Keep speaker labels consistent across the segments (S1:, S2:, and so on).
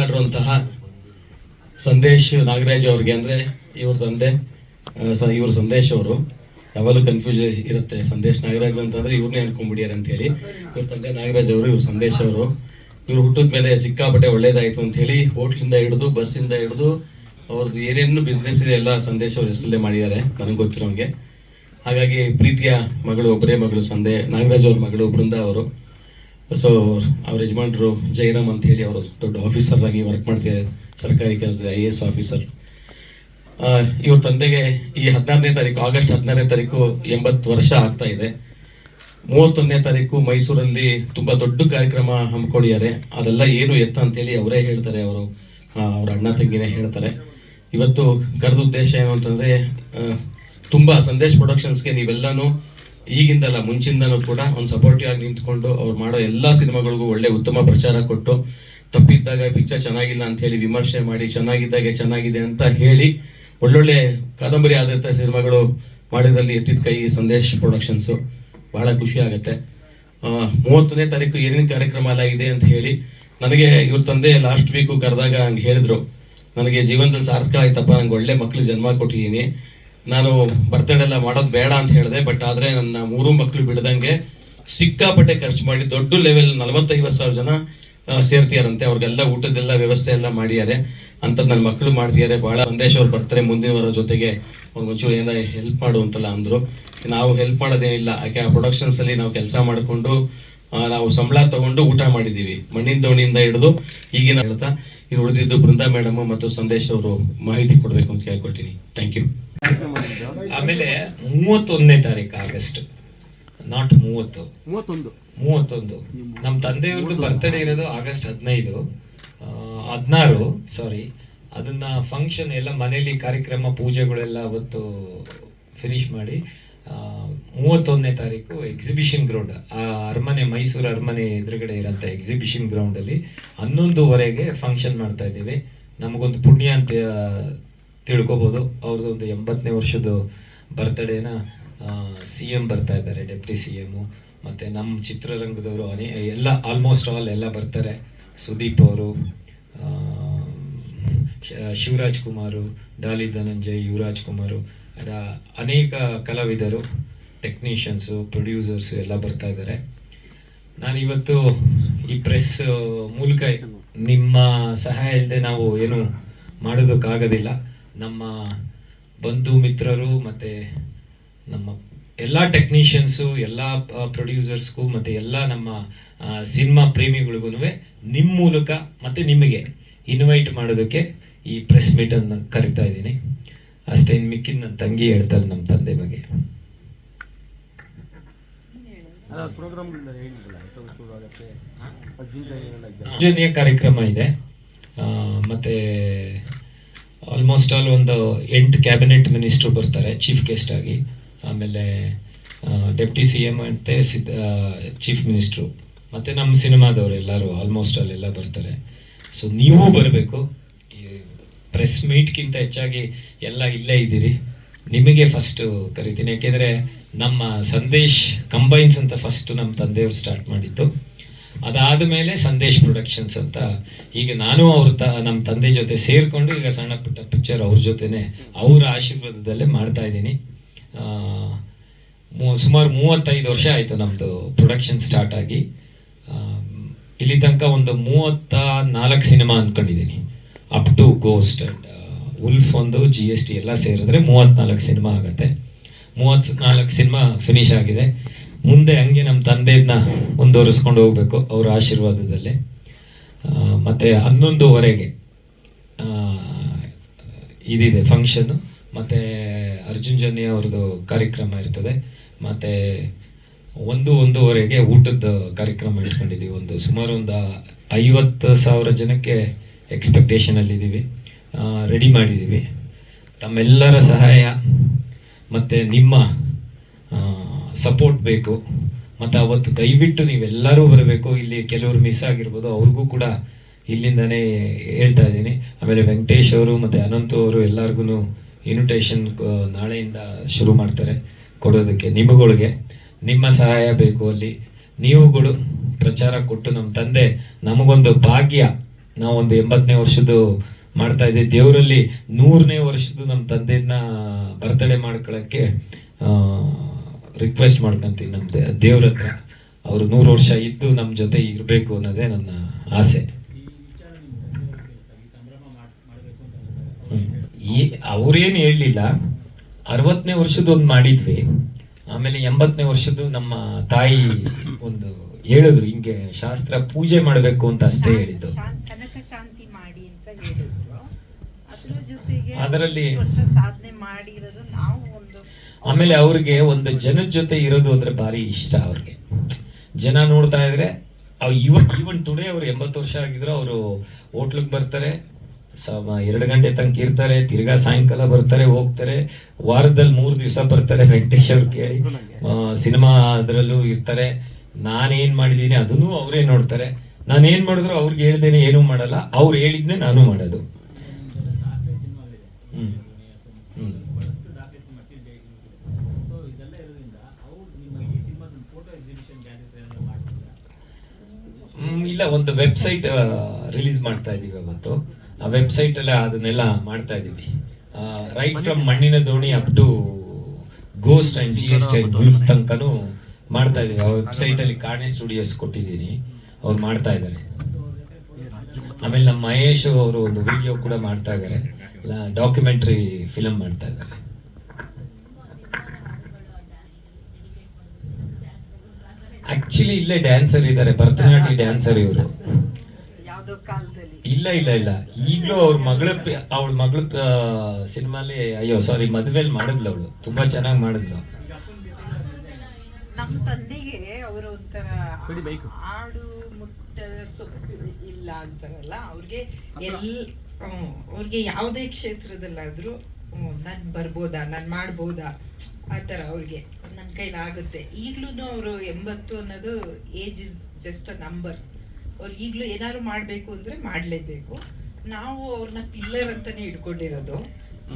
S1: ಮಾಡಿರುವಂತಹ ಸಂದೇಶ್ ನಾಗರಾಜ್ ಅವ್ರಿಗೆ ಅಂದ್ರೆ ಇವ್ರ ತಂದೆ ಇವ್ರ ಸಂದೇಶ್ ಅವರು. ಯಾವಾಗಲೂ ಕನ್ಫ್ಯೂಸ್ ಇರುತ್ತೆ ಸಂದೇಶ್ ನಾಗರಾಜ್ ಅಂತಂದ್ರೆ ಇವ್ರನ್ನೇ ಅನ್ಕೊಂಡ್ಬಿಡ್ಯಾರ ಅಂತ ಹೇಳಿ ಇವ್ರ ತಂದೆ ನಾಗರಾಜ್ ಅವರು, ಇವ್ರ ಸಂದೇಶ್ ಅವರು. ಇವ್ರು ಹುಟ್ಟಿದ ಮೇಲೆ ಸಿಕ್ಕಾಪಟ್ಟೆ ಒಳ್ಳೇದಾಯಿತು ಅಂತ ಹೇಳಿ ಹೋಟ್ಲಿಂದ ಹಿಡಿದು, ಬಸ್ಸಿಂದ ಹಿಡಿದು ಅವ್ರದ್ದು ಏನೇನು ಬಿಸ್ನೆಸ್ ಇದೆ ಎಲ್ಲ ಸಂದೇಶ್ ಅವ್ರ ಹೆಸರಲ್ಲೇ ಮಾಡಿದ್ದಾರೆ, ನನಗೆ ಗೊತ್ತಿರೋಂಗೆ. ಹಾಗಾಗಿ ಪ್ರೀತಿಯ ಮಗಳು, ಒಬ್ಬರೇ ಮಗಳು ಸಂದೇ, ನಾಗರಾಜ್ ಅವ್ರ ಮಗಳು ಬೃಂದ ಅವರು. ಸೊ ಅವ್ರ ಯಜಮಾನ್ರು ಜಯರಾಮ್ ಅಂತ ಹೇಳಿ ಅವರು ದೊಡ್ಡ ಆಫೀಸರ್ ಆಗಿ ವರ್ಕ್ ಮಾಡ್ತಿದ್ದಾರೆ ಸರ್ಕಾರಿ ಕೆಲಸ ಐ ಎಸ್ ಆಫೀಸರ್ ಇವ್ರ ತಂದೆಗೆ ಈ ಹದಿನಾರನೇ ತಾರೀಕು, ಆಗಸ್ಟ್ ಹದಿನಾರನೇ ತಾರೀಕು ಎಂಬತ್ತು ವರ್ಷ ಆಗ್ತಾ ಇದೆ. ಮೂವತ್ತೊಂದನೇ ತಾರೀಕು ಮೈಸೂರಲ್ಲಿ ತುಂಬಾ ದೊಡ್ಡ ಕಾರ್ಯಕ್ರಮ ಹಮ್ಮಿಕೊಂಡಿದ್ದಾರೆ ಅದೆಲ್ಲ ಏನು ಎತ್ತ ಅಂತೇಳಿ ಅವರೇ ಹೇಳ್ತಾರೆ, ಅವರು ಅವ್ರ ಅಣ್ಣ ತಂಗಿನೇ ಹೇಳ್ತಾರೆ. ಇವತ್ತು ಕರೆದ ಉದ್ದೇಶ ಏನು ಅಂತಂದ್ರೆ ತುಂಬಾ ಸಂದೇಶ್ ಪ್ರೊಡಕ್ಷನ್ಸ್ಗೆ ನೀವೆಲ್ಲಾನು ಈಗಿಂದಲ್ಲ ಮುಂಚಿಂದನೂ ಕೂಡ ಒಂದು ಸಪೋರ್ಟಿವ್ ಆಗಿ ನಿಂತ್ಕೊಂಡು ಅವ್ರು ಮಾಡೋ ಎಲ್ಲ ಸಿನಿಮಾಗಳಿಗೂ ಒಳ್ಳೆ ಉತ್ತಮ ಪ್ರಚಾರ ಕೊಟ್ಟು ತಪ್ಪಿದ್ದಾಗ ಪಿಕ್ಚರ್ ಚೆನ್ನಾಗಿಲ್ಲ ಅಂತ ಹೇಳಿ ವಿಮರ್ಶೆ ಮಾಡಿ, ಚೆನ್ನಾಗಿದ್ದಾಗೆ ಚೆನ್ನಾಗಿದೆ ಅಂತ ಹೇಳಿ ಒಳ್ಳೊಳ್ಳೆ ಕಾದಂಬರಿ ಆಧಾರಿತ ಸಿನಿಮಾಗಳು ಮಾಡಿದಲ್ಲಿ ಎತ್ತಿದ ಕೈ ಸಂದೇಶ್ ಪ್ರೊಡಕ್ಷನ್ಸು ಬಹಳ ಖುಷಿ ಆಗುತ್ತೆ. ಮೂವತ್ತನೇ ತಾರೀಕು ಏನೇನು ಕಾರ್ಯಕ್ರಮ ಎಲ್ಲ ಇದೆ ಅಂತ ಹೇಳಿ ನನಗೆ ಇವ್ರ ತಂದೆ ಲಾಸ್ಟ್ ವೀಕು ಕರೆದಾಗ ಹಂಗೆ ಹೇಳಿದ್ರು. ನನಗೆ ಜೀವನದಲ್ಲಿ ಸಾರ್ಥಕ ಆಯ್ತಪ್ಪ, ನಂಗೆ ಒಳ್ಳೆ ಮಕ್ಕಳು ಜನ್ಮ ಕೊಟ್ಟಿದ್ದೀನಿ ನಾನು ಬರ್ತ್ಡೇ ಎಲ್ಲ ಮಾಡೋದು ಬೇಡ ಅಂತ ಹೇಳಿದೆ ಬಟ್ ಆದ್ರೆ ನನ್ನ ಮೂರು ಮಕ್ಕಳು ಬಿಡದಂಗೆ ಸಿಕ್ಕಾಪಟ್ಟೆ ಖರ್ಚು ಮಾಡಿ ದೊಡ್ಡ ಲೆವೆಲ್ ನಲವತ್ತೈವತ್ತು ಸಾವಿರ ಜನ ಸೇರ್ತಿಯಾರಂತೆ. ಅವ್ರಿಗೆಲ್ಲ ಊಟದೆಲ್ಲ ವ್ಯವಸ್ಥೆ ಎಲ್ಲ ಮಾಡಿದ್ದಾರೆ. ಅಂತ ನನ್ನ ಮಕ್ಕಳು ಮಾಡ್ತಿದ್ದಾರೆ. ಬಹಳ ಸಂದೇಶ ಅವ್ರು ಬರ್ತಾರೆ ಮುಂದಿನ ವಾರ ಜೊತೆಗೆ. ಒಂಚೂರು ಏನಾರ ಹೆಲ್ಪ್ ಮಾಡು ಅಂತೆಲ್ಲ ಅಂದ್ರು. ನಾವು ಹೆಲ್ಪ್ ಮಾಡೋದೇನಿಲ್ಲ. ಯಾಕೆ, ಆ ಪ್ರೊಡಕ್ಷನ್ಸ್ ಅಲ್ಲಿ ನಾವು ಕೆಲಸ ಮಾಡಿಕೊಂಡು ನಾವು ಸಂಬಳ ತಗೊಂಡು ಊಟ ಮಾಡಿದ್ದೀವಿ. ಮಣ್ಣಿನ ದೋಣಿಯಿಂದ ಹಿಡಿದು ಈಗಿನ ಹೇಳ್ತಾ, ಇದು ಉಳಿದಿದ್ದು ಬೃಂದಾ ಮೇಡಮ್ ಮತ್ತು ಸಂದೇಶ್ ಅವರು ಮಾಹಿತಿ ಕೊಡಬೇಕು ಅಂತ ಕೇಳ್ಕೊಳ್ತೀನಿ. ಥ್ಯಾಂಕ್ ಯು
S2: ಆಮೇಲೆ ಮೂವತ್ತೊಂದನೇ ತಾರೀಕು ಆಗಸ್ಟ್. ನಾಟ್ ಮೂವತ್ತು.
S3: ಮೂವತ್ತೊಂದು.
S2: ಮೂವತ್ತೊಂದು. ನಮ್ಮ ತಂದೆಯವ್ರದ್ದು ಬರ್ತ್ಡೇ ಇರೋದು ಆಗಸ್ಟ್ ಹದಿನೈದು. ಹದಿನಾರು ಸಾರಿ ಅದನ್ನ ಫಂಕ್ಷನ್ ಎಲ್ಲ ಮನೇಲಿ ಕಾರ್ಯಕ್ರಮ ಪೂಜೆಗಳೆಲ್ಲ ಅವತ್ತು ಫಿನಿಶ್ ಮಾಡಿ ಮೂವತ್ತೊಂದನೇ ತಾರೀಕು ಎಕ್ಸಿಬಿಷನ್ ಗ್ರೌಂಡ್ ಆ ಅರಮನೆ ಮೈಸೂರು ಅರಮನೆ ಎದುರುಗಡೆ ಇರೋಂಥ ಎಕ್ಸಿಬಿಷನ್ ಗ್ರೌಂಡಲ್ಲಿ ಹನ್ನೊಂದುವರೆಗೆ ಫಂಕ್ಷನ್ ಮಾಡ್ತಾ ಇದ್ದೀವಿ. ನಮಗೊಂದು ಪುಣ್ಯ ಅಂತ ತಿಳ್ಕೊಬೋದು. ಅವ್ರದ್ದು ಒಂದು ಎಂಬತ್ತನೇ ವರ್ಷದ ಬರ್ತಡೇನ ಸಿ ಎಂ ಬರ್ತಾ ಇದ್ದಾರೆ ಡೆಪ್ಟಿ ಸಿ ಎಮ್ಮು ಮತ್ತು ನಮ್ಮ ಚಿತ್ರರಂಗದವರು ಅನೇ, ಎಲ್ಲ ಆಲ್ಮೋಸ್ಟ್ ಆಲ್ ಎಲ್ಲ ಬರ್ತಾರೆ. ಸುದೀಪ್ ಅವರು ಶಿವರಾಜ್ ಕುಮಾರು, ಡಾಲಿ ಧನಂಜಯ್, ಯುವರಾಜ್ ಕುಮಾರು ಆ್ಯಂಡ್ ಅನೇಕ ಕಲಾವಿದರು ಟೆಕ್ನಿಷಿಯನ್ಸು ಪ್ರೊಡ್ಯೂಸರ್ಸು ಎಲ್ಲ ಬರ್ತಾ ಇದ್ದಾರೆ. ನಾನಿವತ್ತು ಈ ಪ್ರೆಸ್ ಮೂಲಕ ನಿಮ್ಮ ಸಹಾಯ ಇಲ್ಲದೆ ನಾವು ಏನು ಮಾಡೋದಕ್ಕಾಗೋದಿಲ್ಲ. ನಮ್ಮ ಬಂಧು ಮಿತ್ರರು ಮತ್ತು ನಮ್ಮ ಎಲ್ಲ ಟೆಕ್ನಿಷಿಯನ್ಸು ಎಲ್ಲ ಪ್ರೊಡ್ಯೂಸರ್ಸ್ಗೂ ಮತ್ತು ಎಲ್ಲ ನಮ್ಮ ಸಿನಿಮಾ ಪ್ರೇಮಿಗಳಿಗೂ ನಿಮ್ಮ ಮೂಲಕ ಮತ್ತು ನಿಮಗೆ ಇನ್ವೈಟ್ ಮಾಡೋದಕ್ಕೆ ಈ ಪ್ರೆಸ್ ಮೀಟನ್ನು ಕರಿತಾ ಇದ್ದೀನಿ. ಅಷ್ಟೇ ಮಿಕ್ಕಿದ ನನ್ನ ತಂಗಿ ಹೇಳ್ತಾರೆ ನಮ್ಮ ತಂದೆ ಬಗ್ಗೆ. ಕಾರ್ಯಕ್ರಮ ಇದೆ. ಮತ್ತೆ ಆಲ್ಮೋಸ್ಟ್ ಆಲ್ ಒಂದು ಎಂಟು ಕ್ಯಾಬಿನೆಟ್ ಮಿನಿಸ್ಟ್ರು ಬರ್ತಾರೆ ಚೀಫ್ ಗೆಸ್ಟ್ ಆಗಿ. ಆಮೇಲೆ ಡೆಪ್ಟಿ ಸಿ ಎಂ ಅಂತೆ ಸಿದ್ಧ ಚೀಫ್ ಮಿನಿಸ್ಟ್ರು ಮತ್ತು ನಮ್ಮ ಸಿನಿಮಾದವರು ಎಲ್ಲರೂ ಆಲ್ಮೋಸ್ಟ್ ಆಲ್ ಎಲ್ಲ ಬರ್ತಾರೆ. ಸೊ ನೀವು ಬರಬೇಕು. ಪ್ರೆಸ್ ಮೀಟ್ಗಿಂತ ಹೆಚ್ಚಾಗಿ ಎಲ್ಲ ಇಲ್ಲೇ ಇದ್ದೀರಿ. ನಿಮಗೆ ಫಸ್ಟು ಕರಿತೀನಿ. ಯಾಕೆಂದರೆ ನಮ್ಮ ಸಂದೇಶ್ ಕಂಬೈನ್ಸ್ ಅಂತ ಫಸ್ಟು ನಮ್ಮ ತಂದೆಯವರು ಸ್ಟಾರ್ಟ್ ಮಾಡಿದ್ದು. ಅದಾದ ಮೇಲೆ ಸಂದೇಶ್ ಪ್ರೊಡಕ್ಷನ್ಸ್ ಅಂತ ಈಗ ನಾನು ಅವ್ರ ತ ನಮ್ಮ ತಂದೆ ಜೊತೆ ಸೇರಿಕೊಂಡು ಈಗ ಸಣ್ಣ ಪುಟ್ಟ ಪಿಕ್ಚರ್ ಅವ್ರ ಜೊತೆನೆ ಅವರ ಆಶೀರ್ವಾದದಲ್ಲೇ ಮಾಡ್ತಾ ಇದ್ದೀನಿ. ಸುಮಾರು ಮೂವತ್ತೈದು ವರ್ಷ ಆಯಿತು ನಮ್ಮದು ಪ್ರೊಡಕ್ಷನ್ ಸ್ಟಾರ್ಟ್ ಆಗಿ. ಇಲ್ಲಿ ತನಕ ಒಂದು ಮೂವತ್ತ ನಾಲ್ಕು ಸಿನಿಮಾ ಅಂದ್ಕೊಂಡಿದ್ದೀನಿ up to ghost and wolf ಒಂದು ಜಿ ಎಸ್ ಟಿ ಎಲ್ಲ ಸೇರಿದ್ರೆ ಮೂವತ್ತ್ನಾಲ್ಕು ಸಿನಿಮಾ ಆಗುತ್ತೆ. ಮೂವತ್ತು ನಾಲ್ಕು ಸಿನಿಮಾ ಫಿನಿಶ್ ಆಗಿದೆ. ಮುಂದೆ ಹಂಗೆ ನಮ್ಮ ತಂದೆಯನ್ನ ಮುಂದುವರಿಸ್ಕೊಂಡು ಹೋಗ್ಬೇಕು ಅವರ ಆಶೀರ್ವಾದದಲ್ಲಿ. ಮತ್ತು ಹನ್ನೊಂದುವರೆಗೆ ಇದಿದೆ ಫಂಕ್ಷನ್ನು ಮತ್ತು ಅರ್ಜುನ್ ಜನ್ಯ ಅವ್ರದ್ದು ಕಾರ್ಯಕ್ರಮ ಇರ್ತದೆ. ಮತ್ತು ಒಂದು ಒಂದೂವರೆಗೆ ಊಟದ ಕಾರ್ಯಕ್ರಮ ಇಟ್ಕೊಂಡಿದ್ದೀವಿ. ಒಂದು ಸುಮಾರು ಒಂದು ಐವತ್ತು ಸಾವಿರ ಜನಕ್ಕೆ ಎಕ್ಸ್ಪೆಕ್ಟೇಷನಲ್ಲಿದ್ದೀವಿ ರೆಡಿ ಮಾಡಿದ್ದೀವಿ. ತಮ್ಮೆಲ್ಲರ ಸಹಾಯ, ಮತ್ತು ನಿಮ್ಮ ಸಪೋರ್ಟ್ ಬೇಕು. ಮತ್ತು ಅವತ್ತು ದಯವಿಟ್ಟು ನೀವೆಲ್ಲರೂ ಬರಬೇಕು. ಇಲ್ಲಿ ಕೆಲವರು ಮಿಸ್ ಆಗಿರ್ಬೋದು, ಅವ್ರಿಗೂ ಕೂಡ ಇಲ್ಲಿಂದನೇ ಹೇಳ್ತಾ ಇದ್ದೀನಿ. ಆಮೇಲೆ ವೆಂಕಟೇಶ್ ಅವರು ಮತ್ತು ಅನಂತು ಅವರು ಎಲ್ಲರಿಗೂ ಇನ್ವಿಟೇಷನ್ ನಾಳೆಯಿಂದ ಶುರು ಮಾಡ್ತಾರೆ ಕೊಡೋದಕ್ಕೆ, ನಿಮಗಳಿಗೆ. ನಿಮ್ಮ ಸಹಾಯ ಬೇಕು ಅಲ್ಲಿ. ನೀವುಗಳು ಪ್ರಚಾರ ಕೊಟ್ಟು ನಮ್ಮ ತಂದೆ, ನಮಗೊಂದು ಭಾಗ್ಯ. ನಾವೊಂದು ಎಂಬತ್ತನೇ ವರ್ಷದ್ದು ಮಾಡ್ತಾ ಇದ್ದೆ ದೇವರಲ್ಲಿ ನೂರನೇ ವರ್ಷದ್ದು ನಮ್ಮ ತಂದೆಯನ್ನ ಬರ್ತಡೇ ಮಾಡ್ಕೊಳಕ್ಕೆ ರಿಕ್ವೆಸ್ಟ್ ಮಾಡ್ಕೊಂತೀನಿ ನಮ್ಮ ದೇವ್ರ ಹತ್ರ. ಅವರು ನೂರು ವರ್ಷ ಇದ್ದು ನಮ್ಮ ಜೊತೆ ಇರಬೇಕು ಅನ್ನೋದೇ ನನ್ನ ಆಸೆ. ಅವ್ರೇನು ಹೇಳಲಿಲ್ಲ. ಅರವತ್ತನೇ ವರ್ಷದೊಂದು ಮಾಡಿದ್ವಿ. ಆಮೇಲೆ ಎಂಬತ್ತನೇ ವರ್ಷದ್ದು ನಮ್ಮ ತಾಯಿ ಒಂದು ಹೇಳಿದ್ರು ಹಿಂಗೆ ಶಾಸ್ತ್ರ ಪೂಜೆ ಮಾಡಬೇಕು ಅಂತ ಅಷ್ಟೇ ಹೇಳಿದ್ದು. ಅದರಲ್ಲಿ-
S4: ಸಾಧನೆ ಮಾಡಿರೋದು ನಾವು ಒಂದು
S2: ಆಮೇಲೆ ಅವ್ರಿಗೆ ಒಂದು ಜನದ ಜೊತೆ ಇರೋದು ಅಂದ್ರೆ ಭಾರಿ ಇಷ್ಟ ಅವ್ರಿಗೆ. ಜನ ನೋಡ್ತಾ ಇದ್ರೆ ಇವನ್ ಈವನ್ ಟುಡೇ ಅವ್ರು ಎಂಬತ್ತು ವರ್ಷ ಆಗಿದ್ರು, ಅವರು ಹೋಟ್ಲಿಗೆ ಬರ್ತಾರೆ ಎರಡು ಗಂಟೆ ತನಕ ಇರ್ತಾರೆ, ತಿರ್ಗಾ ಸಾಯಂಕಾಲ ಬರ್ತಾರೆ, ಹೋಗ್ತಾರೆ, ವಾರದಲ್ಲಿ ಮೂರು ದಿವಸ ಬರ್ತಾರೆ ವೆಂಕಟೇಶ್ ಅವ್ರು ಕೇಳಿ. ಸಿನಿಮಾ ಅದರಲ್ಲೂ ಇರ್ತಾರೆ. ನಾನೇನ್ ಮಾಡಿದೀನಿ ಅದನ್ನೂ ಅವರೇ ನೋಡ್ತಾರೆ. ನಾನು ಏನ್ ಮಾಡಿದ್ರು ಅವ್ರಿಗೆ ಹೇಳ್ದೇನೆ ಏನೂ ಮಾಡಲ್ಲ. ಅವ್ರು ಹೇಳಿದ್ನೆ ನಾನು ಮಾಡೋದು ಹ್ಮ್ ಹ್ಮ್
S3: ಸೊ ಇದೆಲ್ಲ ಇರೋದ್ರಿಂದ ಅವ್ರು ನಿಮ್ಮ ಈ ಸಿನಿಮಾದ ಫೋಟೋ ಎಕ್ಸಿಬಿಷನ್ ಗ್ಯಾಲರಿ ಮಾಡ್ತಿದ್ದಾರೆ
S2: ಹ್ಮ್, ಇಲ್ಲ ಒಂದು ವೆಬ್ಸೈಟ್ ರಿಲೀಸ್ ಮಾಡ್ತಾ ಇದೀವಿ ಅವತ್ತು. ಆ ವೆಬ್ಸೈಟ್ ಎಲ್ಲ ಅದನ್ನೆಲ್ಲ ಮಾಡ್ತಾ ಇದೀವಿ. Right from Mannina Doni up to Ghost and G S T ಗುಲ್ಫ್ ತನಕನೂ ಮಾಡ್ತಾ ಇದೀವಿ. ಆ ವೆಬ್ಸೈಟ್ ಅಲ್ಲಿ ಕಾಣೆ ಸ್ಟುಡಿಯೋಸ್ ಕೊಟ್ಟಿದ್ದೀನಿ. ಅವ್ರು ಮಾಡ್ತಾ ಇದ್ದಾರೆ. ಆಮೇಲೆ ನಮ್ಮ ಮಹೇಶ್ ಅವರು ಒಂದು ವಿಡಿಯೋ ಕೂಡ ಮಾಡ್ತಾ ಇದ್ದಾರೆ. ಡಾಕ್ಯುಮೆಂಟ್ರಿ ಫಿಲಮ್ ಮಾಡ್ತಾ ಇದ್ದಾರೆ. ಆಕ್ಚುಲಿ ಇಲ್ಲೇ ಡ್ಯಾನ್ಸರ್ ಇದ್ದಾರೆ. ಭರತನಾಟ್ಯ ಡ್ಯಾನ್ಸರ್ ಇವರು.
S4: ಯಾವ್ದೋ ಕಾಲದಲ್ಲಿ.
S2: ಇಲ್ಲ ಇಲ್ಲ ಇಲ್ಲ. ಈಗಲೂ ಅವ್ರ ಮಗಳ ಅವಳ ಮಗಳ ಸಿನಿಮಾಲಿ ಅಯ್ಯೋ ಸಾರಿ ಮದುವೆಲಿ ಮಾಡಿದ್ಲು ಅವಳು. ತುಂಬಾ ಚೆನ್ನಾಗಿ ಮಾಡಿದ್ಲು
S4: ನಮ್ಮ ತಂದಿಗೆ ಅವರು ಒಂಥರ. ಆಡು ಮುಟ್ಟದ ಸೊಪ್ಪು ಇಲ್ಲ ಅಂತಾರಲ್ಲ ಅವ್ರಿಗೆ ಎಲ್ ಹ್ಮ್, ಅವ್ರಿಗೆ ಯಾವುದೇ ಕ್ಷೇತ್ರದಲ್ಲಾದ್ರೂ ನಾನು ಬರ್ಬೋದಾ ನಾನು ಮಾಡ್ಬೋದಾ ಆ ಥರ ಅವ್ರಿಗೆ. ನನ್ನ ಕೈಲಾಗುತ್ತೆ ಈಗ್ಲೂ ಅವರು ಎಂಬತ್ತು ಅನ್ನೋದು age is just a number ಅವ್ರು ಈಗಲೂ ಏನಾದ್ರು ಮಾಡಬೇಕು ಅಂದರೆ ಮಾಡಲೇಬೇಕು. ನಾವು ಅವ್ರನ್ನ ಪಿಲ್ಲರ್ ಅಂತಾನೆ ಇಟ್ಕೊಂಡಿರೋದು.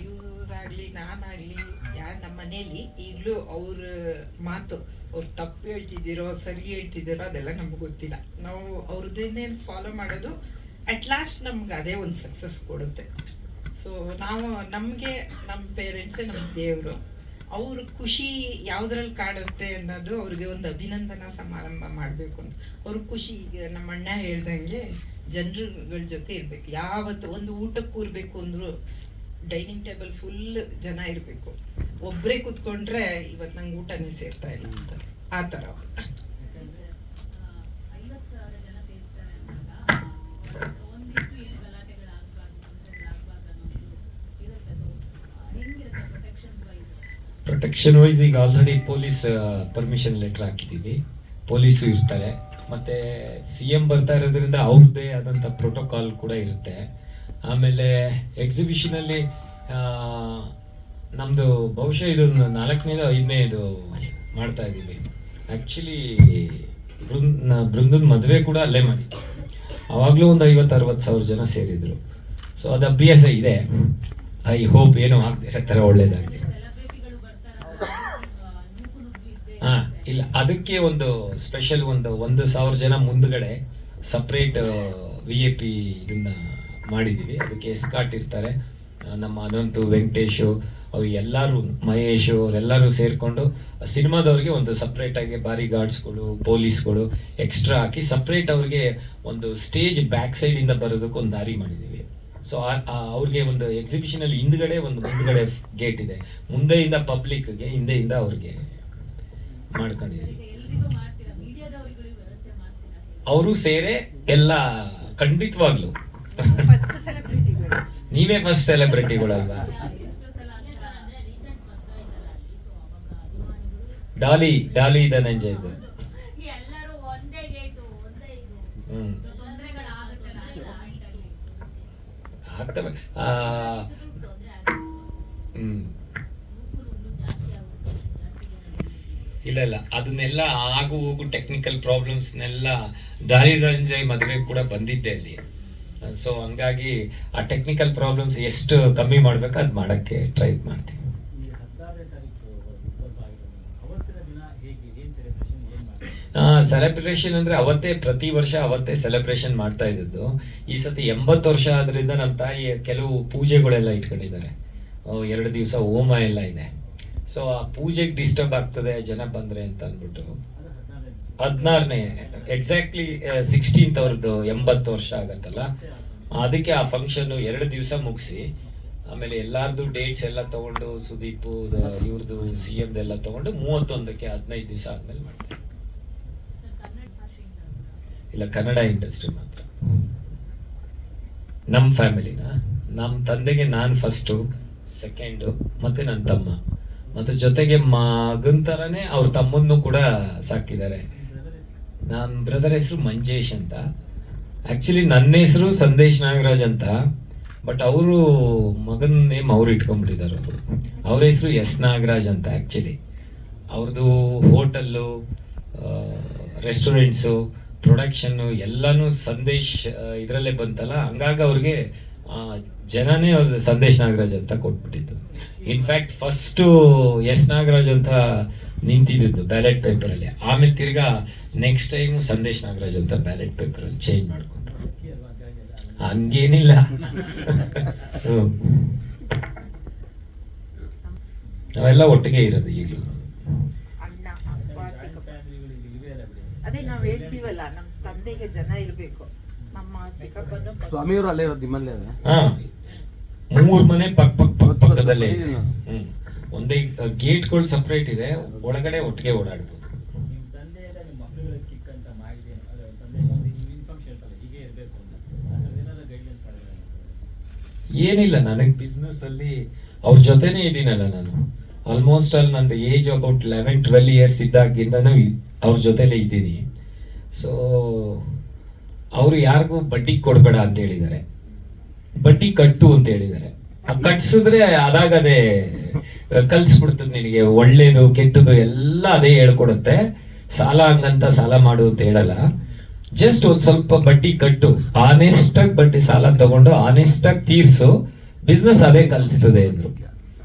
S4: ಇವರಾಗ್ಲಿ, ನಾನಾಗ್ಲಿ, ಯಾರು ನಮ್ಮ ಮನೇಲಿ ಈಗಲೂ ಅವ್ರ ಮಾತು, ಅವ್ರು ತಪ್ಪು ಹೇಳ್ತಿದ್ದೀರೋ, ಸರಿ ಹೇಳ್ತಿದ್ದೀರೋ ಅದೆಲ್ಲ ನಮ್ಗೆ ಗೊತ್ತಿಲ್ಲ. ನಾವು ಅವ್ರದ್ದೇನೇ ಫಾಲೋ ಮಾಡೋದು ಅಟ್ ಲಾಸ್ಟ್ ನಮ್ಗೆ ಅದೇ ಒಂದು ಸಕ್ಸಸ್ ಕೊಡುತ್ತೆ. ಸೊ ನಾವು ನಮಗೆ ನಮ್ಮ ಪೇರೆಂಟ್ಸೇ ನಮ್ಮ ದೇವರು ಅವ್ರ ಖುಷಿ ಯಾವ್ದ್ರಲ್ಲಿ ಕಾಡುತ್ತೆ ಅನ್ನೋದು ಅವ್ರಿಗೆ ಒಂದು ಅಭಿನಂದನಾ ಸಮಾರಂಭ ಮಾಡಬೇಕು ಅಂತ. ಅವ್ರ ಖುಷಿ, ಈಗ ನಮ್ಮ ಅಣ್ಣ ಹೇಳ್ದಂಗೆ ಜನರುಗಳ ಜೊತೆ ಇರಬೇಕು. ಯಾವತ್ತು ಒಂದು ಊಟಕ್ಕೆ ಕೂರ್ಬೇಕು ಅಂದ್ರು ಡೈನಿಂಗ್ ಟೇಬಲ್ ಫುಲ್ ಜನ ಇರಬೇಕು. ಒಬ್ಬರೇ ಕೂತ್ಕೊಂಡ್ರೆ ಇವತ್ತು ನಂಗೆ ಊಟನೇ ಸೇರ್ತಾ ಇಲ್ಲ ಅಂತ. ಆ ಥರ ಅವ್ರು.
S5: ಐವತ್ತು ಸಾವಿರ ಜನ ಸೇರ್ತಾರೆ ಅಂದಾಗ ಒಂದಿಷ್ಟು ಏನು ಗಲಾಟೆಗಳಾಗಬಾರ್ದು ತೊಂದರೆಗಳಾಗಬಾರ್ದು ಅನ್ನೋದು ಇರುತ್ತೆ ಸೊ ಹೆಂಗಿರುತ್ತೆ ಪ್ರೊಟೆಕ್ಷನ್ಸ್ ವೈಸ್
S2: ಪ್ರೊಟೆಕ್ಷನ್ ವೈಸ್ ಈಗ ಆಲ್ರೆಡಿ ಪೊಲೀಸ್ ಪರ್ಮಿಷನ್ ಲೆಟರ್ ಹಾಕಿದ್ದೀವಿ. ಪೊಲೀಸು ಇರ್ತಾರೆ. ಮತ್ತೆ ಸಿ ಎಂ ಬರ್ತಾ ಇರೋದ್ರಿಂದ ಅವ್ರದ್ದೇ ಆದಂಥ ಪ್ರೋಟೋಕಾಲ್ ಕೂಡ ಇರುತ್ತೆ. ಆಮೇಲೆ ಎಕ್ಸಿಬಿಷನ್ ಅಲ್ಲಿ ಆ, ನಮ್ದು ಬಹುಶಃ ಇದೊಂದು ನಾಲ್ಕನೇದು ಐದನೇದು ಮಾಡ್ತಾ ಇದ್ದೀವಿ. ಆ್ಯಕ್ಚುಲಿ ಬೃಂದ್ ಬೃಂದದ ಮದುವೆ ಕೂಡ ಅಲ್ಲೇ ಮಾಡಿ ಅವಾಗಲೂ ಒಂದು ಐವತ್ತು ಅರವತ್ತು ಸಾವಿರ ಜನ ಸೇರಿದ್ರು. ಸೊ ಅದು ಅಭ್ಯಾಸ ಇದೆ. ಐ ಹೋಪ್ ಏನೂ ಆಗದೆ ಥರ ಒಳ್ಳೇದಾಗಲಿ
S5: ಸೆಲೆಬ್ರಿಟಿಗಳು ಬರ್ತಾರಲ್ಲ ನೂಕು ನುಗ್ಗು ಇದ್ದೇ
S2: ಹಾ
S5: ಇರುತ್ತೆ.
S2: ಇಲ್ಲ, ಅದಕ್ಕೆ ಒಂದು ಸ್ಪೆಷಲ್ ಒಂದು ಒಂದು ಸಾವಿರ ಜನ ಮುಂದ್ಗಡೆ ಸಪ್ರೇಟ್ ವಿ ಎ ಪಿ ಇದನ್ನ ಮಾಡಿದ್ದೀವಿ ಅದಕ್ಕೆ ಎಸ್ಕಾಟ್ ಇರ್ತಾರೆ. ನಮ್ಮ ಅನಂತು, ವೆಂಕಟೇಶು ಅವ್ರು ಎಲ್ಲರೂ, ಮಹೇಶ್, ಅವರೆಲ್ಲರೂ ಸೇರಿಕೊಂಡು ಸಿನಿಮಾದವ್ರಿಗೆ ಒಂದು ಸಪ್ರೇಟಾಗಿ ಬಾರಿ ಗಾರ್ಡ್ಸ್ಗಳು ಪೊಲೀಸ್ಗಳು ಎಕ್ಸ್ಟ್ರಾ ಹಾಕಿ ಸಪ್ರೇಟ್ ಅವ್ರಿಗೆ ಒಂದು ಸ್ಟೇಜ್ ಬ್ಯಾಕ್ ಸೈಡಿಂದ ಬರೋದಕ್ಕೆ ಒಂದು ದಾರಿ ಮಾಡಿದ್ದೀವಿ ಸೊ ಅವ್ರಿಗೆ ಒಂದು ಎಕ್ಸಿಬಿಷನಲ್ಲಿ ಹಿಂದ್ಗಡೆ ಒಂದು ಮುಂದ್ಗಡೆ ಗೇಟ್ ಇದೆ. ಮುಂದೆಯಿಂದ ಪಬ್ಲಿಕ್ಗೆ ಹಿಂದೆಯಿಂದ ಅವ್ರಿಗೆ. ಮಾಡ್ಕೊಂಡಿದ್ದೀವಿ ಅವರು ಸೇರೆ ಎಲ್ಲ ಖಂಡಿತವಾಗ್ಲು.
S4: ಫಸ್ಟ್ ಸೆಲೆಬ್ರಿಟಿಗಳು
S2: ನೀವೇ ಫಸ್ಟ್ ಸೆಲೆಬ್ರಿಟಿಗಳಲ್ವಾ
S5: ಡಾಲಿ ಅಂದ್ರೆ ರೀಸೆಂಟ್ ಬರ್ತಾ ಇದ್ದಲ್ಲ ಅಲ್ಲಿ ಸೊ ಅವಾಗ ಅಭಿಮಾನಿಗಳು.
S2: ಡಾಲಿ ಡಾಲಿ ಧನಂಜಯ್ ಇದು.
S5: ಎಲ್ಲರೂ ಒಂದೇ ಗೇಟು ಒಂದೇ ಇದು
S2: ಹ್ಮ್
S5: ಸೊ ತೊಂದರೆಗಳಾಗುತ್ತಲ್ಲ ಆಗಿ
S2: ಆಗ್ತವೆ ಆ,
S5: ತೊಂದರೆ ಆಗುತ್ತೆ
S2: ಹ್ಮ್
S5: ನೂಕು ನುಗ್ಗು ಜಾಸ್ತಿ ಆಗುತ್ತೆ ಜಾಸ್ತಿ ಜನ
S2: ಇಲ್ಲ ಇಲ್ಲ. ಅದನ್ನೆಲ್ಲ ಆಗು ಹೋಗು ಟೆಕ್ನಿಕಲ್ ಪ್ರಾಬ್ಲಮ್ಸ್ನೆಲ್ಲ ದಾರಿ ಧನಂಜಯ್ ಮದುವೆ ಕೂಡ ಬಂದಿದ್ದೆ ಅಲ್ಲಿ. ಸೊ ಹಂಗಾಗಿ ಆ ಟೆಕ್ನಿಕಲ್ ಪ್ರಾಬ್ಲಮ್ಸ್ ಎಷ್ಟು ಕಮ್ಮಿ ಮಾಡ್ಬೇಕು ಅದು ಮಾಡಕ್ಕೆ ಟ್ರೈ ಮಾಡ್ತೀವಿ
S3: ಸೆಲೆಬ್ರೇಷನ್
S2: ಅಂದ್ರೆ ಅವತ್ತೇ ಪ್ರತಿ ವರ್ಷ ಅವತ್ತೇ ಸೆಲೆಬ್ರೇಷನ್ ಮಾಡ್ತಾ ಇದ್ದದ್ದು. ಈ ಸತಿ ಎಂಬತ್ತು ವರ್ಷ ಆದ್ರಿಂದ ನಮ್ಮ ತಾಯಿ ಕೆಲವು ಪೂಜೆಗಳೆಲ್ಲ ಇಟ್ಕೊಂಡಿದ್ದಾರೆ. ಎರಡು ದಿವಸ ಹೋಮ ಎಲ್ಲ ಇದೆ. ಸೊ ಆ ಪೂಜೆಗೆ ಡಿಸ್ಟರ್ಬ್ ಆಗ್ತದೆ, ಜನ ಬಂದ್ರೆ ಅಂತ ಅಂದ್ಬಿಟ್ಟು. ಹದಿನಾರನೇ ಎಕ್ಸಾಕ್ಟ್ಲಿ ಸಿಕ್ಸ್ಟೀನ್ತ್ ಅವ್ರದ್ದು ಎಂಬತ್ತು ವರ್ಷ ಆಗತ್ತಲ್ಲ? ಅದಕ್ಕೆ ಆ ಫಂಕ್ಷನ್ ಎರಡು ದಿವಸ ಮುಗಿಸಿ, ಆಮೇಲೆ ಎಲ್ಲಾರ್ದು ಡೇಟ್ಸ್ ಎಲ್ಲ ತಗೊಂಡು, ಸುದೀಪ್ ಇವ್ರದ್ದು ಸಿ ಎಲ್ಲ ತಗೊಂಡು ಮೂವತ್ತೊಂದಕ್ಕೆ ಹದಿನೈದು ದಿವಸ ಆದ್ಮೇಲೆ ಮಾಡ್ತಾರೆ. ಇಲ್ಲ, ಕನ್ನಡ ಇಂಡಸ್ಟ್ರಿ ಮಾತ್ರ. ನಮ್ಮ ಫ್ಯಾಮಿಲಿನ ನಮ್ಮ ತಂದೆಗೆ ನಾನು ಫಸ್ಟು ಸೆಕೆಂಡು ಮತ್ತೆ ನನ್ನ ತಮ್ಮ. ಮತ್ತೆ ಜೊತೆಗೆ ಮಗನ್ ಥರನೇ ಅವ್ರ ತಮ್ಮನ್ನು ಕೂಡ ಸಾಕಿದ್ದಾರೆ. ನನ್ನ ಬ್ರದರ್ ಹೆಸರು ಮಂಜೇಶ್ ಅಂತ. ಆ್ಯಕ್ಚುಲಿ ನನ್ನ ಹೆಸರು ಸಂದೇಶ್ ನಾಗರಾಜ್ ಅಂತ. ಬಟ್ ಅವರು ಮಗನ ನೇಮ್ ಅವ್ರು ಇಟ್ಕೊಂಡ್ಬಿಟ್ಟಿದ್ದಾರೆ ಅವರು. ಅವ್ರ ಹೆಸರು ಎಸ್ ನಾಗರಾಜ್ ಅಂತ ಆ್ಯಕ್ಚುಲಿ ಅವ್ರದ್ದು ಹೋಟೆಲ್ಲು ರೆಸ್ಟೋರೆಂಟ್ಸು ಪ್ರೊಡಕ್ಷನ್ನು ಎಲ್ಲನೂ ಸಂದೇಶ್ ಇದರಲ್ಲೇ ಬಂತಲ್ಲ? ಹಂಗಾಗಿ ಅವ್ರಿಗೆ ಜನನೇ ಅವ್ರ ಸಂದೇಶ್ ನಾಗರಾಜ್ ಅಂತ ಕೊಟ್ಬಿಟ್ಟಿದ್ದು. In fact first S Nagaraj ಅಂತ ನಿಂತಿದ್ದು ಬ್ಯಾಲೆಟ್ ಪೇಪರಲ್ಲಿ ಆಮೇಲೆ ತಿರ್ಗಾ ನೆಕ್ಸ್ಟ್ ಟೈಮ್ ಸಂದೇಶ್ ನಾಗರಾಜ್ ಅಂತ ಬ್ಯಾಲೆಟ್ ಪೇಪರಲ್ಲಿ ಚೇಂಜ್ ಮಾಡಿಕೊಂಡ್ರು. ಹಂಗೇನಿಲ್ಲ. ನಾವೆಲ್ಲ ಒಟ್ಟಿಗೆ ಇರೋದು ಈಗಲೂ.
S4: ಅದೇ ನಾವ್ ಹೇಳ್ತೀವಲ್ಲ, ನಮ್ ತಂದೆಗೆ ಜನ ಇರ್ಬೇಕು.
S3: ಸ್ವಾಮಿಯವರು ಅಲ್ಲೇ ಇರೋದು ನಿಮ್ಮಲ್ಲೇ ಅದೇ
S2: ಹಾ. ಮೂರ್ ಮನೆ ಪಕ್ ಪಕ್ ಪಕ್ ಪಕ್ಕದಲ್ಲೇ ಇದೆ. ಹ್ಮ್. ಒಂದೇ ಗೇಟ್ಗಳು ಸಪ್ರೇಟ್ ಇದೆ. ಒಳಗಡೆ ಒಟ್ಟಿಗೆ ಓಡಾಡ್ಬೋದು.
S6: ನಿಮ್ಮ ತಂದೆ ಎಲ್ಲ ನಿಮ್ಮ ಮಕ್ಕಳುಗಳಿಗೆ ಚಿಕ್ಕಂತ ಮಾಹಿತಿ ಅದೇ ತಂದೆ ಒಂದು ಇನ್ಫಾರ್ಮ್ ಹೇಳ್ತಾರೆ ಹೀಗೆ ಇರಬೇಕು ಅಂತ. ಆ ಥರದ್ದು ಏನಾದ್ರು ಗೈಡ್ಲೈನ್ಸ್ ಮಾಡಿದ್ರೆ
S2: ಏನಿಲ್ಲ ನನಗೆ ಬಿಸ್ನೆಸ್ ಅಲ್ಲಿ ಅವ್ರ ಜೊತೆನೇ ಇದ್ದೀನಲ್ಲ ನಾನು. ಆಲ್ಮೋಸ್ಟ್ ಅಲ್ಲಿ ನಂದು age about eleven twelve years ಇದ್ದಾಗಿಂದನೂ ಅವ್ರ ಜೊತೆಲೇ ಇದ್ದೀನಿ. ಸೊ ಅವರು ಯಾರಿಗೂ ಬಡ್ಡಿ ಕೊಡಬೇಡ ಅಂತ ಹೇಳಿದ್ದಾರೆ. ಬಡ್ಡಿ ಕಟ್ಟು ಅಂತ ಹೇಳಿದ್ದಾರೆ. ಕಟ್ಸಿದ್ರೆ ಅದಾಗ ಅದೇ ಕಲ್ಸ್ಬಿಡ್ತದೆ ನಿನಗೆ. ಒಳ್ಳೇದು ಕೆಟ್ಟದು ಎಲ್ಲ ಅದೇ ಹೇಳ್ಕೊಡುತ್ತೆ. ಸಾಲ ಹಂಗಂತ ಸಾಲ ಮಾಡು ಅಂತ ಹೇಳಲ್ಲ. ಜಸ್ಟ್ ಒಂದ್ ಸ್ವಲ್ಪ ಬಡ್ಡಿ ಕಟ್ಟು. ಆನೆಸ್ಟ್ ಆಗಿ ಬಡ್ಡಿ ಸಾಲ ತಗೊಂಡು ಆನೆಸ್ಟ್ ಆಗಿ ತೀರ್ಸು. ಬಿಸ್ನೆಸ್ ಅದೇ ಕಲ್ಸ್ತದೆ ಅಂದ್ರು.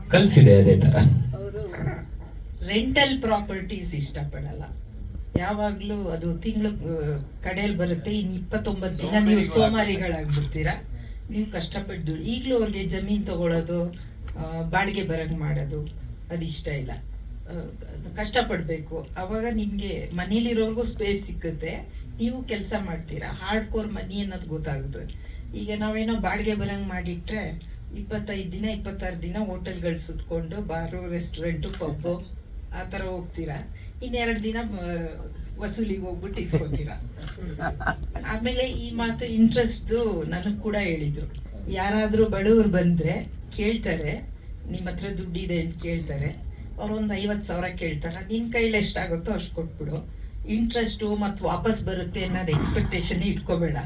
S2: ಕಲ್ಸಿದೆ ಅದೇ ತರ.
S4: ರೆಂಟಲ್ ಪ್ರಾಪರ್ಟೀಸ್ ಇಷ್ಟಪಡಲ್ಲ. ಯಾವಾಗ್ಲೂ ಅದು ತಿಂಗಳು ಕಡೆಯಲ್ಲಿ ಬರುತ್ತೆ. ಇನ್ ಇಪ್ಪತ್ತೊಂಬತ್ತು ದಿನ ನೀವು ಸೋಮಾರಿಗಳಾಗ್ಬಿಡ್ತೀರಾ? ನೀವು ಕಷ್ಟಪಟ್ಟು ಈಗಲೂ ಅವ್ರಿಗೆ ಜಮೀನ್ ತಗೊಳ್ಳೋದು ಬಾಡಿಗೆ ಬರಂಗ್ ಮಾಡೋದು ಅದು ಇಷ್ಟ ಇಲ್ಲ. ಕಷ್ಟಪಡ್ಬೇಕು. ಅವಾಗ ನಿಮ್ಗೆ ಮನೇಲಿರೋರ್ಗೂ ಸ್ಪೇಸ್ ಸಿಕ್ಕುತ್ತೆ. ನೀವು ಕೆಲಸ ಮಾಡ್ತೀರಾ? ಹಾರ್ಡ್ ಕೋರ್ ಮನಿ ಅನ್ನೋದು ಗೊತ್ತಾಗುತ್ತೆ. ಈಗ ನಾವೇನೋ ಬಾಡಿಗೆ ಬರಂಗ್ ಮಾಡಿಟ್ರೆ ಇಪ್ಪತ್ತೈದು ದಿನ ಇಪ್ಪತ್ತಾರು ದಿನ ಹೋಟೆಲ್ಗಳು ಸುತ್ಕೊಂಡು ಬಾರು ರೆಸ್ಟೋರೆಂಟು ಪಬ್ಬು ಆ ಥರ ಹೋಗ್ತೀರಾ? ಇನ್ನೆರಡು ದಿನ ವಸೂಲಿಗೆ ಹೋಗ್ಬಿಟ್ಟು ಇಸ್ಕೊತೀರಾ? ಆಮೇಲೆ ಈ ಮಾತು ಇಂಟ್ರೆಸ್ಟ್ದು ನನಗೆ ಕೂಡ ಹೇಳಿದ್ರು. ಯಾರಾದರೂ ಬಡವ್ರು ಬಂದ್ರೆ ಕೇಳ್ತಾರೆ, ನಿಮ್ಮ ಹತ್ರ ದುಡ್ಡಿದೆ ಅಂತ ಕೇಳ್ತಾರೆ. ಅವ್ರು ಒಂದ್ ಐವತ್ತು ಸಾವಿರ ಕೇಳ್ತಾರೆ. ನಿನ್ನ ಕೈಲಿ ಎಷ್ಟಾಗುತ್ತೋ ಅಷ್ಟು ಕೊಟ್ಬಿಡು. ಇಂಟ್ರೆಸ್ಟು ಮತ್ತು ವಾಪಸ್ ಬರುತ್ತೆ ಅನ್ನೋದು ಎಕ್ಸ್ಪೆಕ್ಟೇಷನ್ ಇಟ್ಕೋಬೇಡ.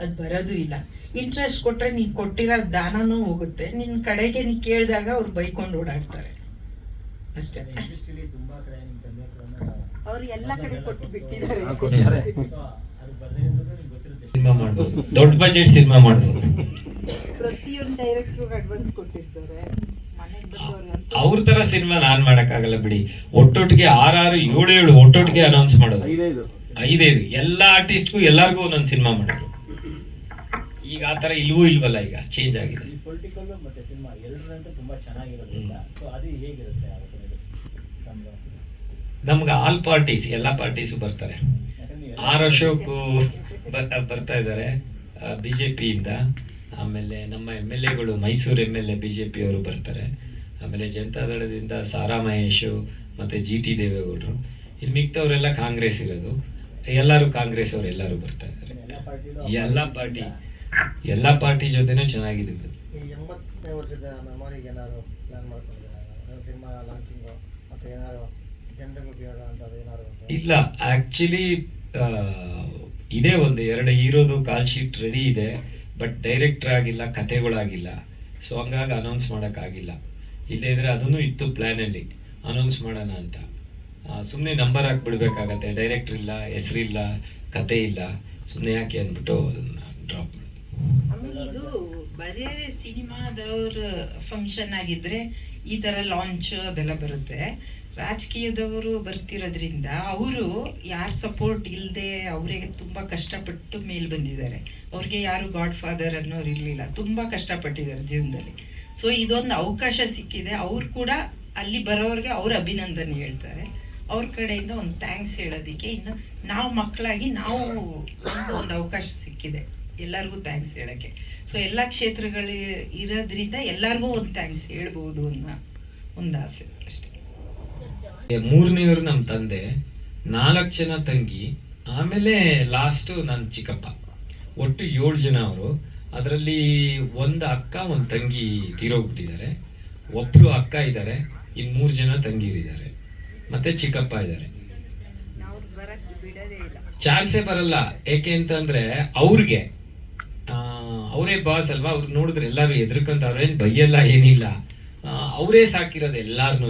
S4: ಅದು ಬರೋದು ಇಲ್ಲ. ಇಂಟ್ರೆಸ್ಟ್ ಕೊಟ್ರೆ ನೀನು ಕೊಟ್ಟಿರೋ ದಾನನೂ ಹೋಗುತ್ತೆ. ನಿನ್ನ ಕಡೆಗೆ ನೀನ್ ಕೇಳಿದಾಗ ಅವ್ರು ಬೈಕೊಂಡು ಓಡಾಡ್ತಾರೆ. ಅಷ್ಟೇ.
S6: ಇಂಡಸ್ಟ್ರಿಲಿ ತುಂಬಾ ಕಡೆ ನಿಮ್ಮ ತಂದೆ
S4: ಅವ್ರು ಎಲ್ಲ ಕಡೆ ಕೊಟ್ಟು ಬಿಟ್ಟಿದ್ದಾರೆ.
S6: ಅದು ಬರ್ದೇ ಇರೋದು ನಿಮ್ಗೆ ಗೊತ್ತಿರುತ್ತೆ.
S2: ಸಿನಿಮಾ ಮಾಡ್ಬೋದು. ದೊಡ್ಡ ಬಜೆಟ್ ಸಿನಿಮಾ ಮಾಡ್ಬೋದು.
S4: ಪ್ರತಿಯೊಂದು ಡೈರೆಕ್ಟರ್ ಅಡ್ವಾನ್ಸ್ ಕೊಟ್ಟಿರ್ತಾರೆ.
S2: ಅವ್ರ ತರ ಸಿನಿಮಾ ನಾನ್ ಮಾಡಕ್ಕಾಗಲ್ಲ ಬಿಡಿ. ಒಟ್ಟೊಟ್ಟಿಗೆ ಆರಾರು ಏಳು ಏಳು ಒಟ್ಟೊಟ್ಟಿಗೆ ಅನೌನ್ಸ್ ಮಾಡೋದು.
S3: ಐದೈದು.
S2: ಎಲ್ಲಾ ಆರ್ಟಿಸ್ಟ್ಗೂ ಎಲ್ಲಾರ್ಗೂ ಒಂದೊಂದು ಸಿನಿಮಾ ಮಾಡಿದ್ರು ಈಗ ಆ ತರ ಇಲ್ವೂ ಇಲ್ವಲ್ಲ ಈಗ? ಚೇಂಜ್ ಆಗಿದೆ.
S6: ಪೊಲಿಟಿಕಲ್ ಮತ್ತೆ ಸಿನಿಮಾ ಎರಡರಂತೂ ತುಂಬಾ ಚೆನ್ನಾಗಿರೋದ್ರಿಂದ ಸೊ ಅದು ಹೇಗಿರುತ್ತೆ?
S2: ನಮ್ಗೆ ಆಲ್ ಪಾರ್ಟೀಸ್ ಎಲ್ಲ ಪಾರ್ಟೀಸು ಬರ್ತಾರೆ. ಆರ್ ಅಶೋಕ್ ಬರ್ತಾ ಇದ್ದಾರೆ ಬಿ ಜೆ ಪಿಯಿಂದ ಆಮೇಲೆ ನಮ್ಮ ಎಂ ಎಲ್ ಎಗಳು, Mysuru M L A B J ಪಿಯವರು ಬರ್ತಾರೆ. ಆಮೇಲೆ ಜನತಾದಳದಿಂದ ಸಾರಾ ಮಹೇಶು ಮತ್ತು ಜಿ ಟಿ ದೇವೇಗೌಡರು. ಇನ್ನು ಮಿಕ್ತವರೆಲ್ಲ ಕಾಂಗ್ರೆಸ್ ಇರೋದು. ಎಲ್ಲರೂ ಕಾಂಗ್ರೆಸ್ ಅವರು ಎಲ್ಲರೂ ಬರ್ತಾ ಇದ್ದಾರೆ.
S6: ಎಲ್ಲ
S2: ಪಾರ್ಟಿ ಎಲ್ಲ ಪಾರ್ಟಿ ಜೊತೆನೂ ಚೆನ್ನಾಗಿದೆ. ಇಲ್ಲ ಆಕ್ಚುಲಿ ಇದೆ ಒಂದು ಎರಡು ಹೀರೋದು ಕಾಲ್ ಶೀಟ್ ರೆಡಿ ಇದೆ ಬಟ್ ಡೈರೆಕ್ಟರ್ ಆಗಿಲ್ಲ ಕತೆಗಳಾಗಿಲ್ಲ ಸೊ ಹಂಗಾಗಿ ಅನೌನ್ಸ್ ಮಾಡೋಕ್ಕಾಗಿಲ್ಲ. ಇಲ್ಲದೇ ಇದ್ರೆ ಅದನ್ನು ಇತ್ತು ಪ್ಲ್ಯಾನಲ್ಲಿ ಅನೌನ್ಸ್ ಮಾಡೋಣ ಅಂತ. ಸುಮ್ಮನೆ ನಂಬರ್ ಹಾಕ್ಬಿಡ್ಬೇಕಾಗತ್ತೆ. ಡೈರೆಕ್ಟರ್ ಇಲ್ಲ ಹೆಸರಿಲ್ಲ ಕತೆ ಇಲ್ಲ. ಸುಮ್ಮನೆ ಯಾಕೆ ಅಂದ್ಬಿಟ್ಟು ಡ್ರಾಪ್ ಮಾಡಿ.
S4: ಆಮೇಲೆ ಇದು ಬರೇ ಸಿನಿಮಾದವ್ರ ಫಂಕ್ಷನ್ ಆಗಿದ್ರೆ ಈ ತರ ಲಾಂಚ್ ಅದೆಲ್ಲ ಬರುತ್ತೆ. ರಾಜಕೀಯದವರು ಬರ್ತಿರೋದ್ರಿಂದ ಅವರು ಯಾರ ಸಪೋರ್ಟ್ ಇಲ್ಲದೆ ಅವರಿಗೆ ತುಂಬ ಕಷ್ಟಪಟ್ಟು ಮೇಲ್ ಬಂದಿದ್ದಾರೆ. ಅವ್ರಿಗೆ ಯಾರು ಗಾಡ್ ಫಾದರ್ ಅನ್ನೋರು ಇರಲಿಲ್ಲ. ತುಂಬ ಕಷ್ಟಪಟ್ಟಿದ್ದಾರೆ ಜೀವನದಲ್ಲಿ. ಸೊ ಇದೊಂದು ಅವಕಾಶ ಸಿಕ್ಕಿದೆ. ಅವ್ರು ಕೂಡ ಅಲ್ಲಿ ಬರೋರಿಗೆ ಅವ್ರ ಅಭಿನಂದನೆ ಹೇಳ್ತಾರೆ. ಅವ್ರ ಕಡೆಯಿಂದ ಒಂದು ಥ್ಯಾಂಕ್ಸ್ ಹೇಳೋದಕ್ಕೆ ಇನ್ನು ನಾವು ಮಕ್ಕಳಾಗಿ ನಾವು ಒಂದು ಅವಕಾಶ ಸಿಕ್ಕಿದೆ. ಎಲ್ಲರಿಗೂ ಥ್ಯಾಂಕ್ಸ್ ಹೇಳೋಕ್ಕೆ. ಸೊ ಎಲ್ಲ ಕ್ಷೇತ್ರಗಳು ಇರೋದ್ರಿಂದ ಎಲ್ಲರಿಗೂ ಒಂದು ಥ್ಯಾಂಕ್ಸ್ ಹೇಳ್ಬೋದು ಅನ್ನೋ ಒಂದು ಆಸೆ ಅಷ್ಟೇ.
S2: ಮೂರನೇವರು ನಮ್ಮ ತಂದೆ, ನಾಲ್ಕು ಜನ ತಂಗಿ, ಆಮೇಲೆ ಲಾಸ್ಟು ನನ್ನ ಚಿಕ್ಕಪ್ಪ. ಒಟ್ಟು ಏಳು ಜನ ಅವರು. ಅದರಲ್ಲಿ ಒಂದು ಅಕ್ಕ, ಒಂದು ತಂಗಿ ತೀರೋಗ್ಬಿಟ್ಟಿದ್ದಾರೆ. ಒಬ್ರು ಅಕ್ಕ ಇದ್ದಾರೆ ಇನ್ನು ಮೂರು ಜನ ತಂಗಿರಿದ್ದಾರೆ. ಮತ್ತೆ ಚಿಕ್ಕಪ್ಪ ಇದ್ದಾರೆ. ಚಾನ್ಸೇ ಬರಲ್ಲ. ಏಕೆ ಅಂತಂದ್ರೆ ಅವ್ರಿಗೆ ಅವರೇ ಬಾಸ್ ಅಲ್ವಾ? ಅವ್ರು ನೋಡಿದ್ರೆ ಎಲ್ಲರೂ ಎದ್ರಕಂತ ಅವ್ರೇನು ಬೈಯಲ್ಲ ಏನಿಲ್ಲ. ಅವರೇ ಸಾಕಿರೋದು ಎಲ್ಲಾರ್ನೂ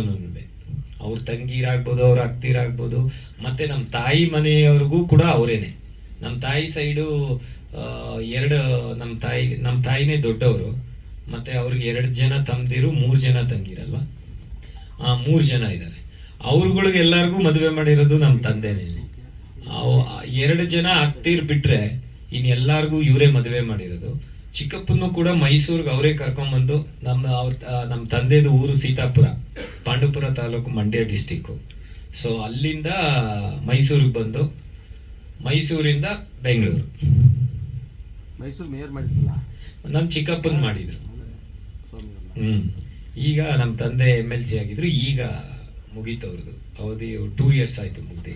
S2: ಅವ್ರ ತಂಗೀರಾಗ್ಬೋದು, ಅವ್ರ ಅಕ್ತಿರಾಗ್ಬೋದು ಮತ್ತೆ ನಮ್ಮ ತಾಯಿ ಮನೆಯವ್ರಿಗೂ ಕೂಡ ಅವರೇನೆ. ನಮ್ಮ ತಾಯಿ ಸೈಡು ಎರಡು ನಮ್ಮ ತಾಯಿ ನಮ್ಮ ತಾಯಿನೇ ದೊಡ್ಡವರು, ಮತ್ತೆ ಅವ್ರಿಗೆ ಎರಡು ಜನ ತಮ್ಮದಿರು ಮೂರು ಜನ ತಂಗಿರಲ್ವ? ಮೂರು ಜನ ಇದ್ದಾರೆ. ಅವ್ರುಗಳಿಗೆ ಎಲ್ಲರಿಗೂ ಮದುವೆ ಮಾಡಿರೋದು ನಮ್ಮ ತಂದೆನೇ. ಎರಡು ಜನ ಅಕ್ತಿರ್ ಬಿಟ್ಟರೆ ಇನ್ನು ಎಲ್ಲರಿಗೂ ಇವರೇ ಮದುವೆ ಮಾಡಿರೋದು. ಚಿಕ್ಕಪ್ಪನ್ನು ಕೂಡ ಮೈಸೂರಿಗೆ ಅವರೇ ಕರ್ಕೊಂಡ್ಬಂದು ನಮ್ಮ ಅವ್ರ ನಮ್ಮ ತಂದೆದು ಊರು ಸೀತಾಪುರ ಪಾಂಡುಪುರ ತಾಲೂಕು ಮಂಡ್ಯ ಡಿಸ್ಟಿಕ್ಕು. ಸೊ ಅಲ್ಲಿಂದ ಮೈಸೂರಿಗೆ ಬಂದು ಮೈಸೂರಿಂದ ಬೆಂಗಳೂರು.
S3: ಮೈಸೂರು ಮೇಯರ್ ಮಾಡಿದ್ರಲ್ಲ?
S2: ನಮ್ಮ ಚಿಕ್ಕಪ್ಪನ ಮಾಡಿದ್ರು. ಹ್ಞೂ ಈಗ ನಮ್ಮ ತಂದೆ ಎಂ ಎಲ್ ಸಿ ಆಗಿದ್ರು ಈಗ ಮುಗೀತು ಅವ್ರದ್ದು ಅವಧಿ ಟೂ ಇಯರ್ಸ್ ಆಯ್ತು ಮುಗ್ದಿ.